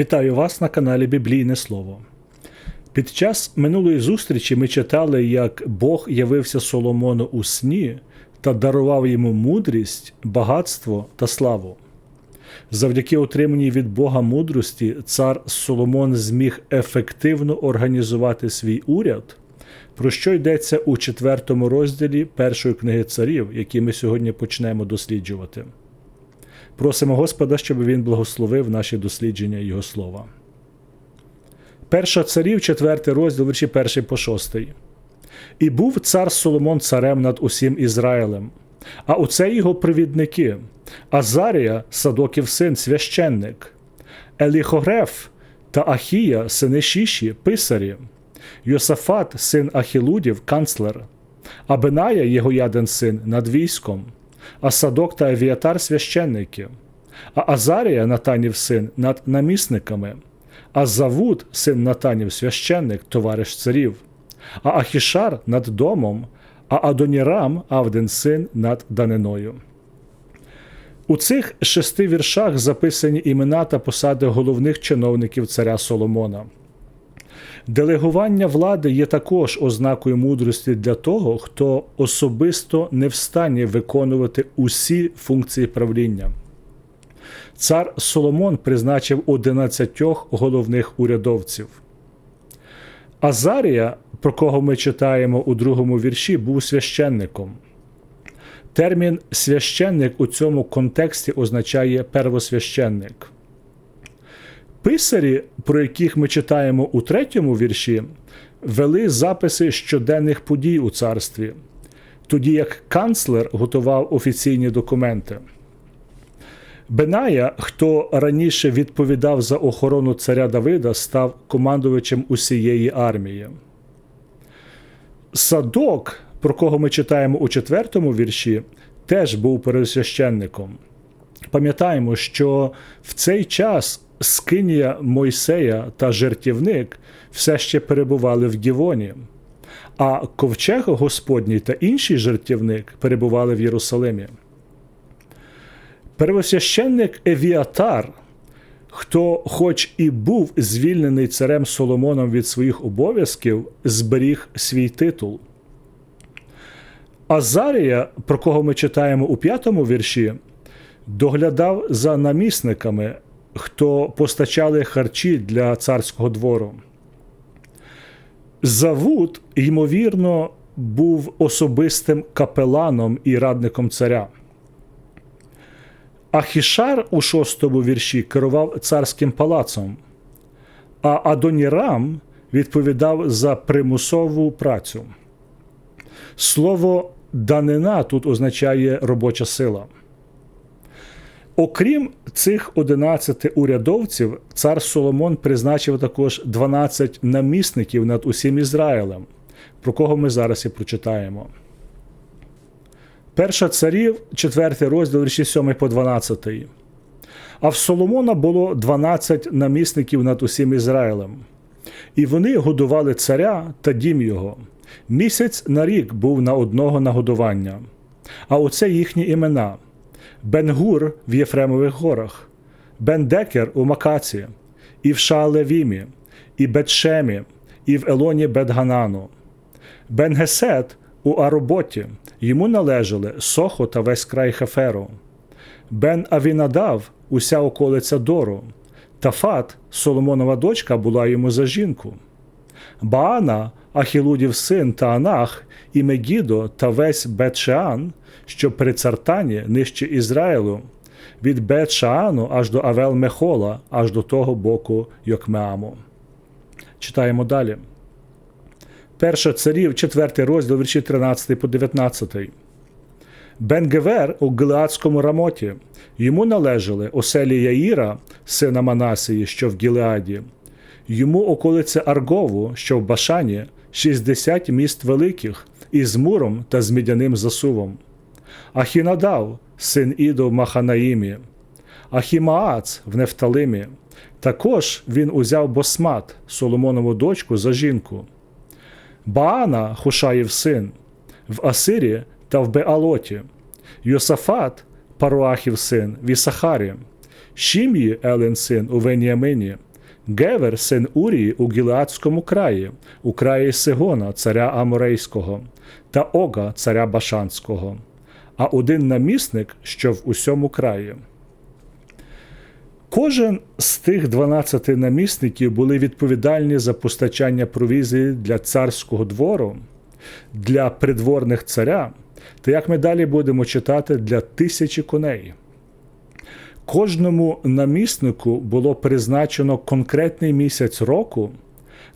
Вітаю вас на каналі Біблійне Слово. Під час минулої зустрічі ми читали, як Бог явився Соломону у сні та дарував йому мудрість, багатство та славу. Завдяки отриманій від Бога мудрості, цар Соломон зміг ефективно організувати свій уряд, про що йдеться у четвертому розділі першої книги царів, який ми сьогодні почнемо досліджувати. Просимо Господа, щоб він благословив наші дослідження Його слова. Перша царів, четвертий розділ, вірші перший по шостий. І був цар Соломон царем над усім Ізраїлем, а оце його привідники Азарія, Садоків син, священник, Еліхогреф та Ахія, сини Шіші, писарі, Йосафат, син Ахілудів, канцлер, Абеная, його яден син, над військом, а Садок та Авіатар священники, а Азарія, Натанів син, над намісниками, а Завуд, син Натанів, священник, товариш царів, а Ахішар над домом, а Адонірам, Авден син над даниною. У цих шести віршах записані імена та посади головних чиновників царя Соломона. Делегування влади є також ознакою мудрості для того, хто особисто не встані виконувати усі функції правління. Цар Соломон призначив 11 головних урядовців. Азарія, про кого ми читаємо у другому вірші, був священником. Термін священник у цьому контексті означає первосвященник. Писарі, про яких ми читаємо у третьому вірші, вели записи щоденних подій у царстві, тоді як канцлер готував офіційні документи. Беная, хто раніше відповідав за охорону царя Давида, став командувачем усієї армії. Садок, про кого ми читаємо у четвертому вірші, теж був пересвященником. Пам'ятаємо, що в цей час Скинія Мойсея та жертівник все ще перебували в Гівоні, а ковчег Господній та інший жертівник перебували в Єрусалимі. Первосвященник Евіатар, хто, хоч і був звільнений царем Соломоном від своїх обов'язків, зберіг свій титул. Азарія, про кого ми читаємо у п'ятому вірші, доглядав за намісниками, хто постачали харчі для царського двору. Завуд, ймовірно, був особистим капеланом і радником царя. Ахішар у шостому вірші керував царським палацом, а Адонірам відповідав за примусову працю. Слово данина тут означає робоча сила. Окрім цих 11 урядовців, цар Соломон призначив також 12 намісників над усім Ізраїлем, про кого ми зараз і прочитаємо. Перша царів, 4 розділ вірші 7 по 12. А в Соломона було 12 намісників над усім Ізраїлем, і вони годували царя та дім його. Місяць на рік був на одного нагодування. А оце їхні імена: Бенгур в Єфремових горах, Бендекер у Макаці, і в Шаалевімі, і Бетшемі, і в Елоні Бетганану, Бенгесет у Ароботі, йому належали Сохо та весь край Хеферу, Бен Авінадав, уся околиця Дору, Тафат, Соломонова дочка, була йому за жінку. Баана, Ахілудів син та Анах, і Мегідо та весь Бетшеан, що при цартані нижче Ізраїлу, від Бетшаану аж до Авел Мехола, аж до того боку Йокмеаму. Читаємо далі. Перша царів, 4 розділ, вірші 13 по 19. Бенгевер у Гілеадському рамоті. Йому належали оселі Яїра, сина Манасії, що в Гілеаді, йому околиця Аргову, що в Башані, 60 міст великих, із муром та з мідяним засувом. Ахінадав, син Ідо в Маханаїмі, Ахімаац в Нефталимі. Також він узяв Босмат, Соломонову дочку, за жінку. Баана, Хушаїв син, в Асирі та в Беалоті, Йосафат, Паруахів син, в Ісахарі, Шім'ї, Елен син у Веніамині, Гевер, син Урії у Гілеадському краї, у краї Сигона, царя Аморейського, та Ога, царя Башанського, а один намісник, що в усьому краї. Кожен з тих 12 намісників були відповідальні за постачання провізії для царського двору, для придворних царя, та як ми далі будемо читати, для тисячі коней. Кожному наміснику було призначено конкретний місяць року,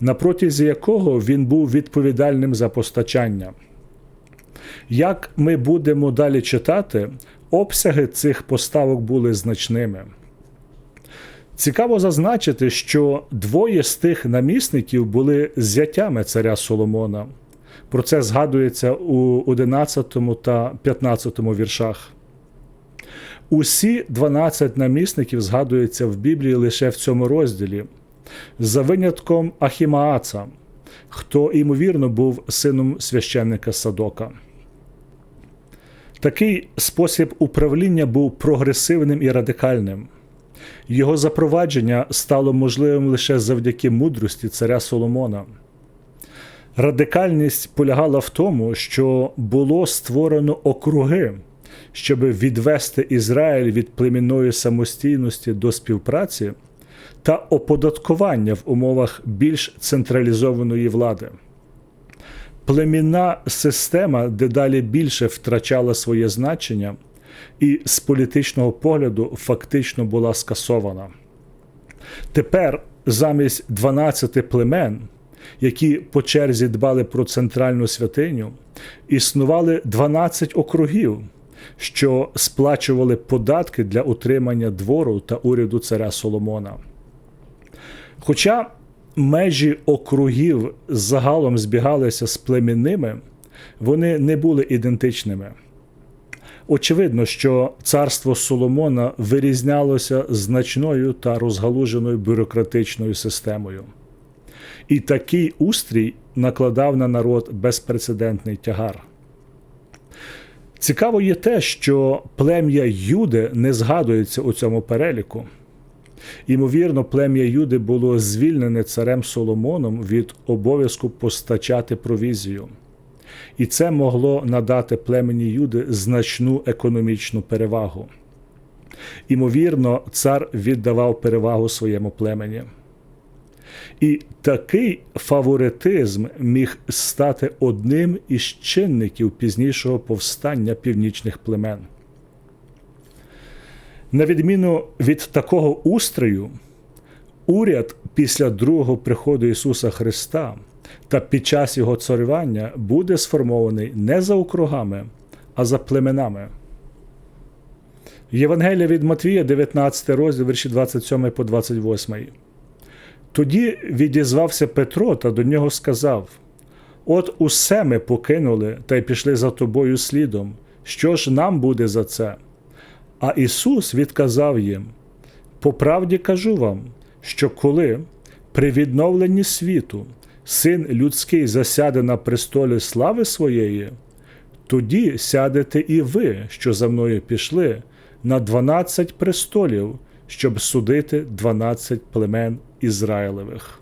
на протязі якого він був відповідальним за постачання. Як ми будемо далі читати, обсяги цих поставок були значними. Цікаво зазначити, що двоє з тих намісників були зятями царя Соломона. Про це згадується у 11 та 15 віршах. Усі 12 намісників згадуються в Біблії лише в цьому розділі, за винятком Ахімааца, хто, ймовірно, був сином священника Садока. Такий спосіб управління був прогресивним і радикальним. Його запровадження стало можливим лише завдяки мудрості царя Соломона. Радикальність полягала в тому, що було створено округи, щоб відвести Ізраїль від племінної самостійності до співпраці та оподаткування в умовах більш централізованої влади. Племінна система дедалі більше втрачала своє значення і з політичного погляду фактично була скасована. Тепер замість 12 племен, які по черзі дбали про центральну святиню, існували 12 округів, що сплачували податки для утримання двору та уряду царя Соломона. Хоча межі округів загалом збігалися з племінними, вони не були ідентичними. Очевидно, що царство Соломона вирізнялося значною та розгалуженою бюрократичною системою. І такий устрій накладав на народ безпрецедентний тягар. Цікаво є те, що плем'я Юди не згадується у цьому переліку. Ймовірно, плем'я Юди було звільнене царем Соломоном від обов'язку постачати провізію і це могло надати племені Юди значну економічну перевагу. Імовірно, цар віддавав перевагу своєму племені. І такий фаворитизм міг стати одним із чинників пізнішого повстання північних племен. На відміну від такого устрою, уряд після другого приходу Ісуса Христа та під час його царювання буде сформований не за округами, а за племенами. Євангелія від Матвія, 19 розділ, вірші 27 по 28. Тоді відізвався Петро та до нього сказав: От усе ми покинули та й пішли за тобою слідом. Що ж нам буде за це? А Ісус відказав їм: По правді кажу вам, що коли при відновленні світу син людський засяде на престолі слави своєї, тоді сядете і ви, що за мною пішли, на дванадцять престолів, щоб судити дванадцять племен Ізраїлевих.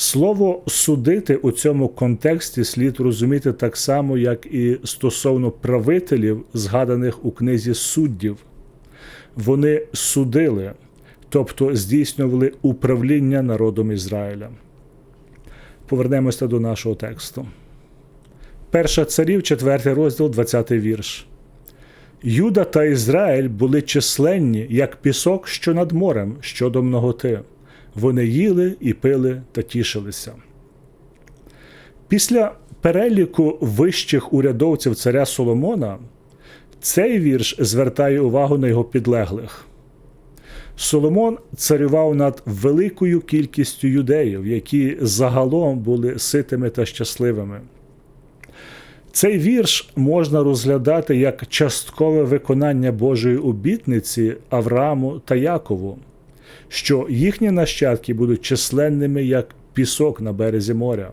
Слово судити у цьому контексті слід розуміти так само, як і стосовно правителів, згаданих у книзі суддів. Вони судили, тобто здійснювали управління народом Ізраїля повернемося до нашого тексту. Перша царів, 4 розділ, 20 вірш. Юда та Ізраїль були численні, як пісок, що над морем щодо многоти. Вони їли і пили та тішилися. Після переліку вищих урядовців царя Соломона цей вірш звертає увагу на його підлеглих. Соломон царював над великою кількістю юдеїв, які загалом були ситими та щасливими. Цей вірш можна розглядати як часткове виконання Божої обітниці Аврааму та Якову, що їхні нащадки будуть численними як пісок на березі моря.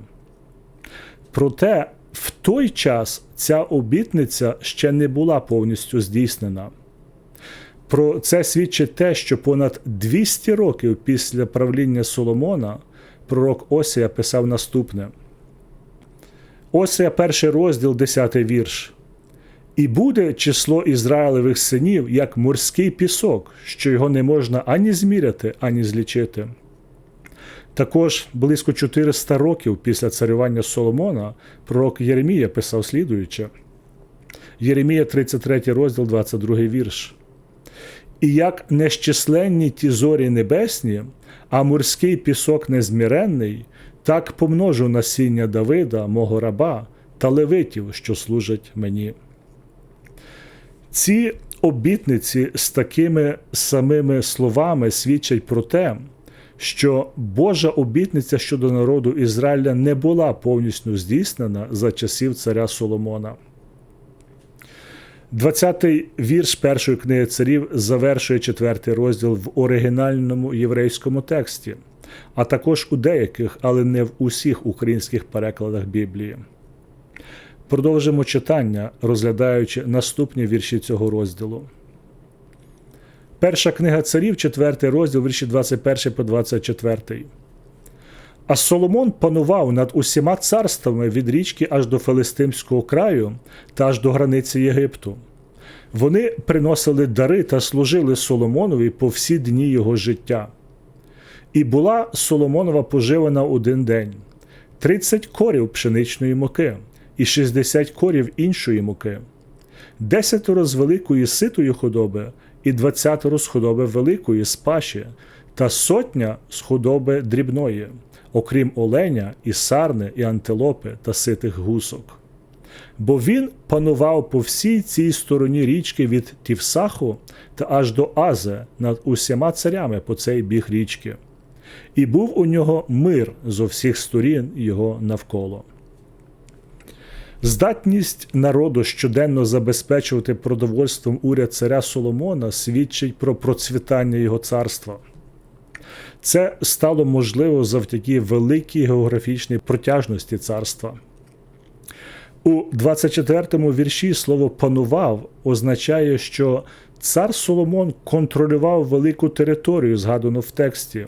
Проте в той час ця обітниця ще не була повністю здійснена. Про це свідчить те, що понад 200 років після правління Соломона пророк Осія писав наступне. Осія, перший розділ, 10 вірш. І буде число Ізраїлевих синів як морський пісок, що його не можна ані зміряти, ані злічити. Також близько 400 років після царювання Соломона пророк Єремія писав слідуюче. Єремія, 33 розділ, 22 вірш. І як нещисленні ті зорі небесні, а морський пісок незміренний, так помножу насіння Давида, мого раба та левитів, що служать мені. Ці обітниці з такими самими словами свідчать про те, що Божа обітниця щодо народу Ізраїля не була повністю здійснена за часів царя Соломона. 20-й вірш першої книги царів завершує четвертий розділ в оригінальному єврейському тексті, а також у деяких, але не в усіх українських перекладах Біблії. Продовжимо читання, розглядаючи наступні вірші цього розділу. Перша книга царів, 4 розділ, вірші 21 по 24. А Соломон панував над усіма царствами від річки аж до Филистимського краю та аж до границі Єгипту. Вони приносили дари та служили Соломонові по всі дні його життя. І була Соломонова поживана один день: 30 корів пшеничної муки і 60 корів іншої муки, десятеро з великої ситої худоби і двадцятеро з худоби великої спаші, та сотня з худоби дрібної, окрім оленя, і сарни, і антилопи та ситих гусок. Бо він панував по всій цій стороні річки від Тівсаху та аж до Азе над усіма царями по цей біг річки, і був у нього мир зо всіх сторін його навколо. Здатність народу щоденно забезпечувати продовольством уряд царя Соломона свідчить про процвітання його царства. Це стало можливо завдяки великій географічній протяжності царства. У 24-му вірші слово панував означає, що цар Соломон контролював велику територію, згадану в тексті.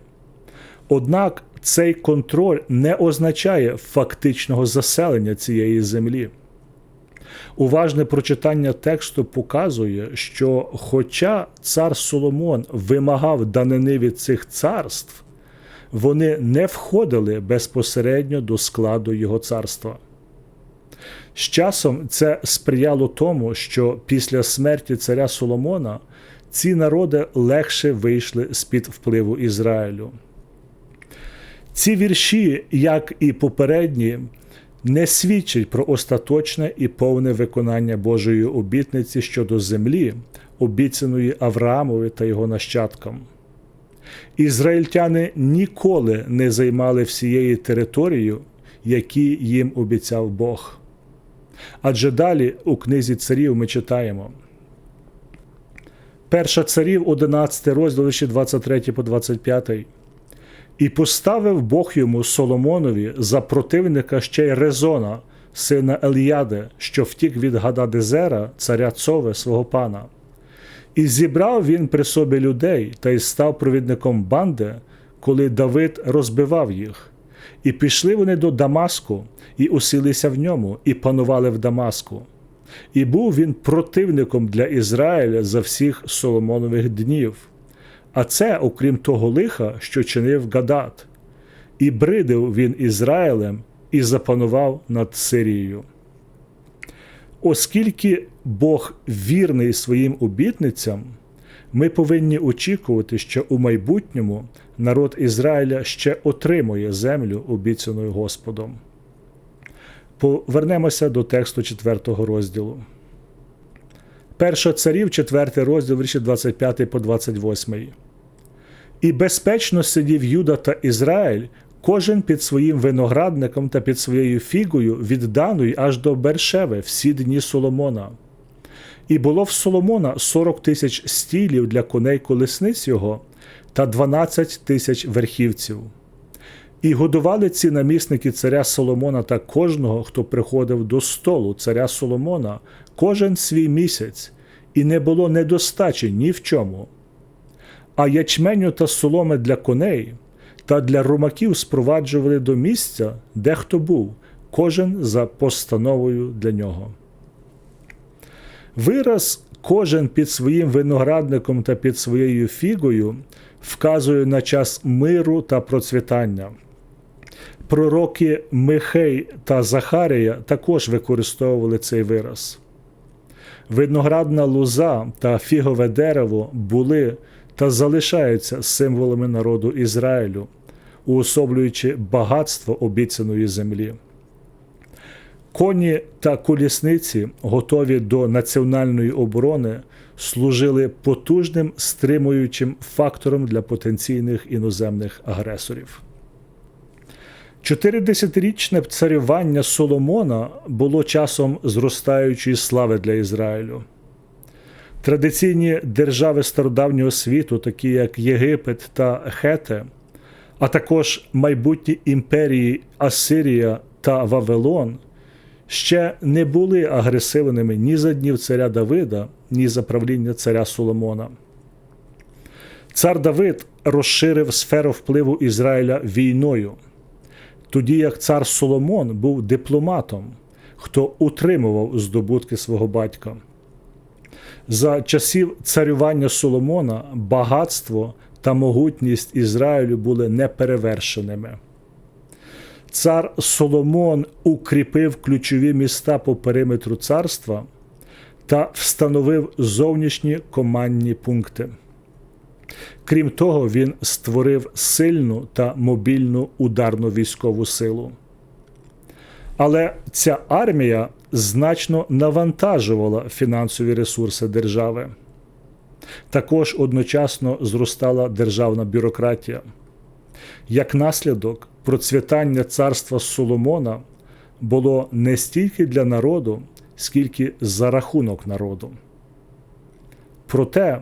Однак цей контроль не означає фактичного заселення цієї землі. Уважне прочитання тексту показує, що, хоча цар Соломон вимагав данини від цих царств, вони не входили безпосередньо до складу його царства. З часом це сприяло тому, що після смерті царя Соломона ці народи легше вийшли з під впливу Ізраїлю. Ці вірші, як і попередні, не свідчать про остаточне і повне виконання Божої обітниці щодо землі, обіцяної Авраамові та його нащадкам. Ізраїльтяни ніколи не займали всієї територію, які їм обіцяв Бог. Адже далі у книзі царів ми читаємо. Перша царів, 11 розділ 23 по 25. І поставив Бог йому Соломонові за противника ще й Резона, сина Еліяде, що втік від Гададезера, царя Цове, свого пана. І зібрав він при собі людей та й став провідником банди, коли Давид розбивав їх. І пішли вони до Дамаску, і усілися в ньому, і панували в Дамаску. І був він противником для Ізраїля за всіх Соломонових днів. А це, окрім того лиха, що чинив Гадат, і бридив він Ізраїлем і запанував над Сирією. Оскільки Бог вірний своїм обітницям, ми повинні очікувати, що у майбутньому народ Ізраїля ще отримує землю, обіцяною Господом. Повернемося до тексту 4 розділу. Перша царів, 4 розділ, вірші 25 по 28. І безпечно сидів Юда та Ізраїль, кожен під своїм виноградником та під своєю фігою від Даної аж до Бершеви всі дні Соломона. І було в Соломона 40 тисяч стілів для коней колесниць його та 12 тисяч верхівців. І годували ці намісники царя Соломона та кожного, хто приходив до столу царя Соломона, кожен свій місяць, і не було недостачі ні в чому. А ячменю та соломи для коней та для румаків спроваджували до місця, де хто був, кожен за постановою для нього. Вираз кожен під своїм виноградником та під своєю фігою вказує на час миру та процвітання. Пророки Михей та Захарія також використовували цей вираз. Виноградна лоза та фігове дерево були та залишаються символами народу Ізраїлю, уособлюючи багатство обіцяної землі. Коні та колісниці, готові до національної оборони, служили потужним стримуючим фактором для потенційних іноземних агресорів. Чотиридесятирічне царювання Соломона було часом зростаючої слави для Ізраїлю. Традиційні держави стародавнього світу, такі як Єгипет та Хете, а також майбутні імперії Асирія та Вавилон, ще не були агресивними ні за днів царя Давида, ні за правління царя Соломона. Цар Давид розширив сферу впливу Ізраїля війною, тоді як цар Соломон був дипломатом, хто утримував здобутки свого батька. За часів царювання Соломона багатство та могутність Ізраїлю були неперевершеними. Цар Соломон укріпив ключові міста по периметру царства та встановив зовнішні командні пункти. Крім того, він створив сильну та мобільну ударну військову силу. Але ця армія значно навантажувала фінансові ресурси держави. Також одночасно зростала державна бюрократія. Як наслідок, процвітання царства Соломона було не стільки для народу, скільки за рахунок народу. Проте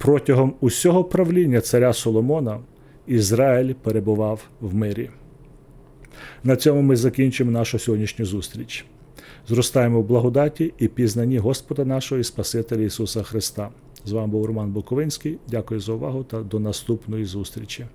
протягом усього правління царя Соломона Ізраїль перебував в мирі. На цьому ми закінчимо нашу сьогоднішню зустріч. Зростаємо в благодаті і пізнанні Господа нашого і Спасителя Ісуса Христа. З вами був Роман Буковинський. Дякую за увагу та до наступної зустрічі.